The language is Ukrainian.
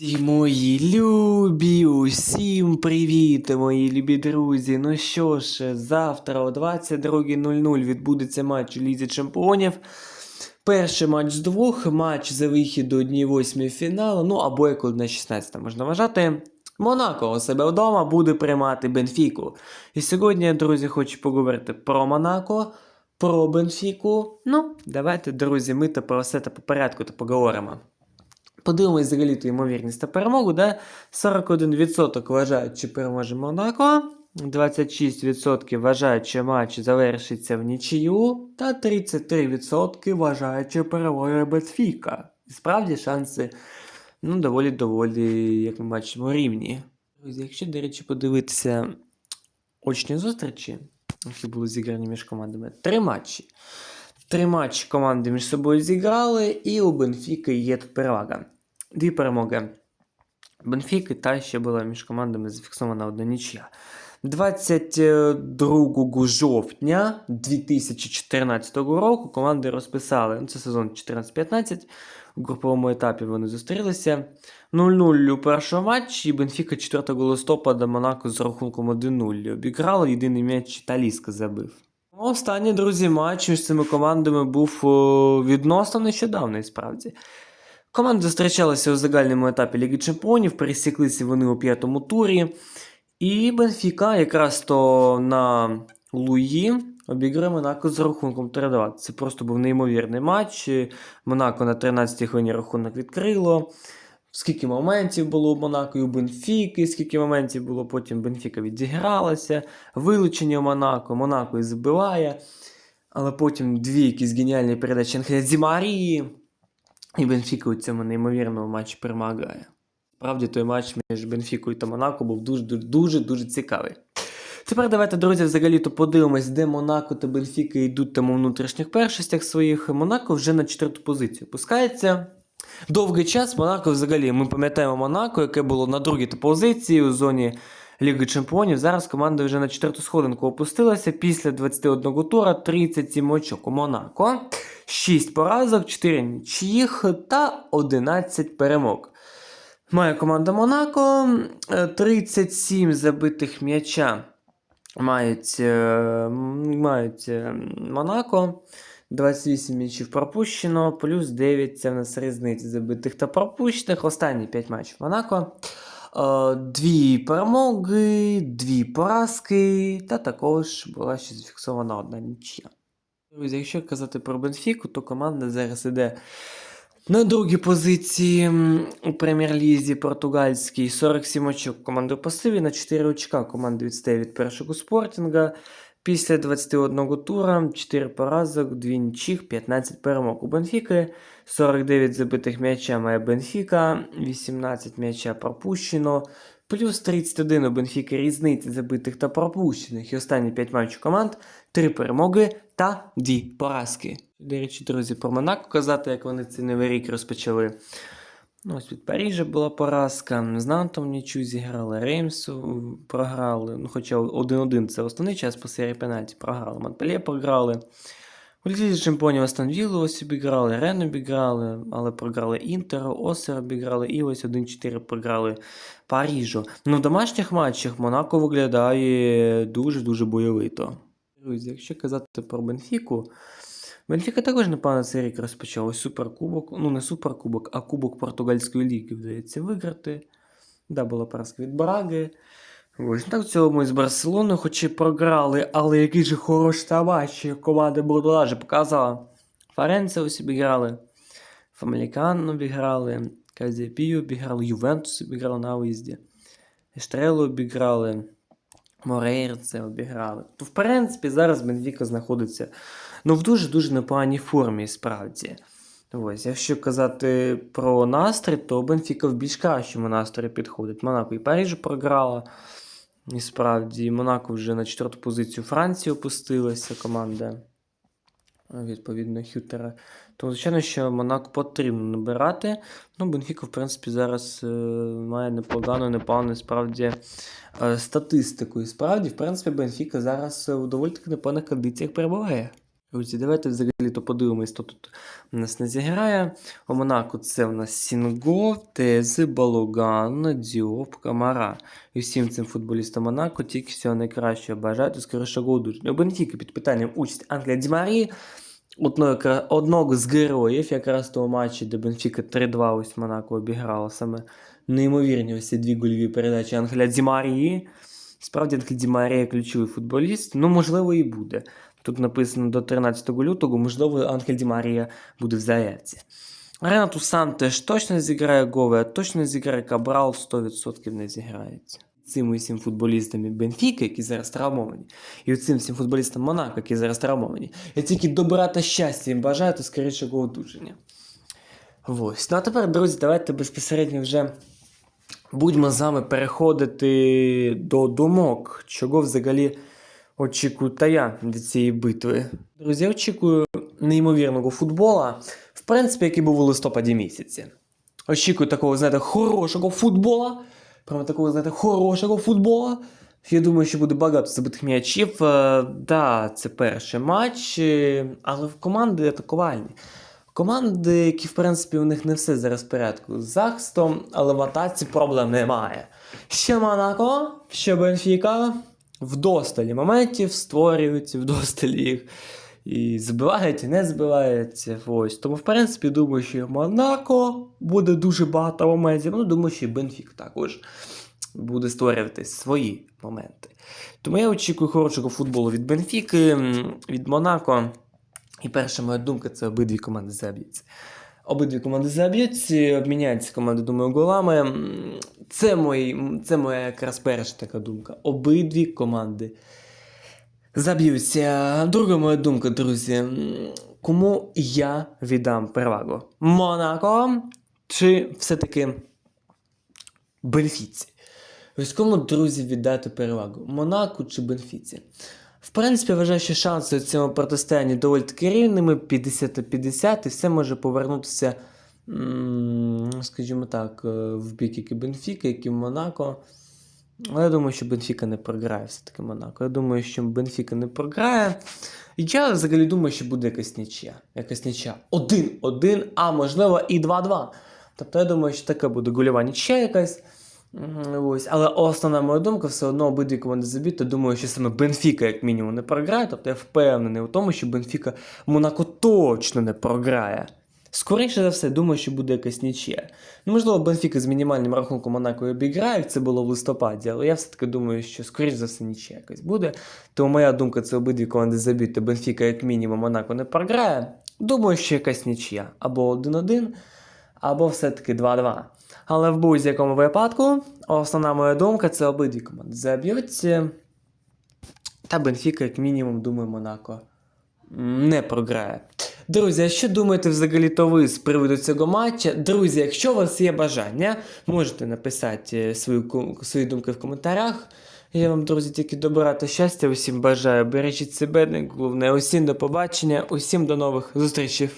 Мої любі, усім привіт, мої любі друзі. Ну що ж, завтра о 22.00 відбудеться матч у Лізі Чемпіонів. Перший матч з двох, матч за вихід до 1-8 фіналу, ну або як 1-16 можна вважати. Монако у себе вдома буде приймати Бенфіку. І сьогодні, друзі, хочу поговорити про Монако, про Бенфіку. Ну, давайте, друзі, ми то про все це по порядку то поговоримо. Подивимось взагалі ту ймовірність та перемогу, де 41% вважають, що переможе Монако, 26% вважають, що матч завершиться в нічию, та 33% вважають, що переможе Бетфіка. І справді шанси ну, доволі доволі, як ми бачимо, рівні. Друзі, якщо, до речі, подивитися очні зустрічі, які були зіграні між командами, три матчі. Три матчі команди між собою зіграли, і у Бенфіки є тут перевага. Дві перемоги Бенфіки та ще була між командами зафіксована одна нічия. 22 жовтня 2014 року команди розписали. Ну, це сезон 14-15. У груповому етапі вони зустрілися. 0-0 у першому матчі. Бенфіка 4 листопада Монако з рахунком 1-0 обіграли. Єдиний м'яч Таліска забив. Останній, друзі, матч між цими командами був о, відносно нещодавний, справді. Команди зустрічалися у загальному етапі Ліги Чемпіонів, пересіклися вони у п'ятому турі. І Бенфіка якраз то на Луї обіграє Монако з рахунком 3-2. Це просто був неймовірний матч. Монако на 13-й хвилині рахунок відкрило. Скільки моментів було у Монако і у Бенфіки, скільки моментів було, потім Бенфіка відігралася, вилучення Монако, Монако і забиває. Але потім дві якісь геніальні передачі Анхеля Марії. І Бенфіка у цьому неймовірному матчі перемагає. Справді той матч між Бенфікою та Монако був дуже дуже дуже цікавий. Тепер давайте, друзі, взагалі-то подивимось, де Монако та Бенфіка йдуть там у внутрішніх першостях своїх. Монако вже на четверту позицію пускається. Довгий час Монако взагалі, ми пам'ятаємо Монако, яке було на другій позиції у зоні Ліги Чемпіонів. Зараз команда вже на четверту сходинку опустилася. Після 21 тура 37 очок у Монако. 6 поразок, 4 нічиїх та 11 перемог. Має команда Монако. е, 37 забитих м'яча мають, е, мають е, Монако. 28 м'ячів пропущено, плюс 9 це в нас різниця забитих та пропущених. Останні 5 матчів Монако. Е, Дві перемоги, дві поразки, та також була ще зафіксована одна нічия. Друзі, якщо казати про Бенфіку, то команда зараз іде на другій позиції у прем'єр-лізі португальській 47 очок команди пасиві, на 4 очка команда відстає від першого спортінга. Після 21 тура 4 поразок, 2 нічих, 15 перемог у Бенфіки, 49 забитих м'яча має Бенфіка, 18 м'яча пропущено, плюс 31 у Бенфіки різниці забитих та пропущених. І останні 5 матчів команд, 3 перемоги та 2 поразки. До речі, друзі, про Монако казати, як вони цей новий рік розпочали. Ну, ось від Парижа була поразка, з Нантом нічу зіграли, Реймсу програли. Ну, хоча 1-1 це основний час по серії пенальті програли. Монпельє програли. У Лізі чемпіонів Астон Віллу ось обіграли, Рен обіграли, але програли Інтеру, Осер обіграли і ось 1-4 програли Парижу. Ну, в домашніх матчах Монако виглядає дуже-дуже бойовито. Друзі, якщо казати про Бенфіку, Бенфіка також непогано цей рік розпочав. Суперкубок, ну не суперкубок, а кубок португальської ліги, вдається виграти. Да, була поразка від Браги. Ось так в цілому з Барселоною, хоч і програли, але який же хороший матч команда Бордолажі показала. Фаренце ось обіграли, Фамалікан обіграли, Казіапію обіграли, Ювентус обіграли на виїзді, Естрелу обіграли, Морейрце обіграли. То, в принципі, зараз Бенфіка знаходиться ну, в дуже-дуже непоганій формі, справді. Ось, якщо казати про настрій, то Бенфіка в більш кращому настрої підходить. Монако і Париж програла. І справді, Монако вже на четверту позицію Франції опустилася команда. Відповідно, Хютера. Тому, звичайно, що Монако потрібно набирати. Ну, Бенфіка, в принципі, зараз е, має непогану, непогану справді е, статистику. І справді, в принципі, Бенфіка зараз е, у доволі таки непоганих кондиціях перебуває. Друзі, давайте взагалі то подивимось, хто тут у нас не зіграє. У Монако це у нас Сінгов, Тези, Балоган, Діоп, Камара. І всім цим футболістам Монако тільки всього найкращого бажати скорішого одужання. У Бенфіки під питанням участь Англія Дімарі, одного, з героїв, якраз того матчі, де Бенфіка 3-2 ось Монако обіграла саме неймовірні ось ці дві гольові передачі Англія Дімарії. Справді Англія Дімарія ключовий футболіст, ну можливо і буде. Тут написано до 13 лютого, можливо, Анхель Ді Марія буде в заявці. Ренату Сан теж точно зіграє Гове, точно зіграє Кабрал, 100% не зіграється. Цим усім футболістам Бенфіка, які зараз травмовані, і цим всім футболістам Монако, які зараз травмовані. Я тільки добра та щастя їм бажаю та скорішого одужання. Ось. Ну а тепер, друзі, давайте безпосередньо вже будемо з вами переходити до думок, чого взагалі очікую та я від цієї битви. Друзі, очікую неймовірного футбола, в принципі, який був у листопаді місяці. Очікую такого, знаєте, хорошого футбола. Прямо такого, знаєте, хорошого футбола. Я думаю, що буде багато забитих м'ячів. Е, Да, це перший матч, е, але в команди атакувальні. Команди, які, в принципі, у них не все зараз в порядку з захистом, але в атаці проблем немає. Ще Монако, ще Бенфіка вдосталі моментів створюють, вдосталі їх і збивають, і не збивають. Ось. Тому, в принципі, думаю, що Монако буде дуже багато моментів. Ну, думаю, що і Бенфік також буде створювати свої моменти. Тому я очікую хорошого футболу від Бенфіки, від Монако. І перша моя думка це обидві команди заб'ються. Обидві команди заб'ються, обміняються команди, думаю, голами. Це, мої, це моя якраз перша така думка. Обидві команди заб'ються. Друга моя думка, друзі. Кому я віддам перевагу? Монако чи все-таки Бенфіці? Ось кому, друзі, віддати перевагу? Монако чи Бенфіці? В принципі, вважаю, що шанси у цьому протистоянні доволі таки рівними, 50 на 50, і все може повернутися, скажімо так, е, в бік як і Бенфіка, як і Монако. Але я думаю, що Бенфіка не програє все-таки Монако. Я думаю, що Бенфіка не програє. І я взагалі думаю, що буде якась нічия. Якась нічия. 1-1, а можливо і 2-2. Тобто я думаю, що така буде гольова нічия якась. Ось. Але основна моя думка, все одно обидві команди забіти. Думаю, що саме Бенфіка, як мінімум, не програє. Тобто я впевнений у тому, що Бенфіка Монако точно не програє. Скоріше за все, думаю, що буде якась нічия. Ну, можливо, Бенфіка з мінімальним рахунком Монако обіграє, як це було в листопаді, але я все-таки думаю, що скоріш за все нічия якась буде. Тому моя думка це обидві команди забити. Бенфіка, як мінімум, Монако не програє. Думаю, що якась нічия. Або 1-1, або все-таки 2-2. Але в будь-якому випадку, основна моя думка це обидві команди заб'ються. Та Бенфіка, як мінімум, думаю, Монако не програє. Друзі, а що думаєте взагалі то ви з приводу цього матча? Друзі, якщо у вас є бажання, можете написати е, свою, ку- свої думки в коментарях. Я вам, друзі, тільки добра та щастя усім бажаю. Бережіть себе, не головне. Усім до побачення, усім до нових зустрічей.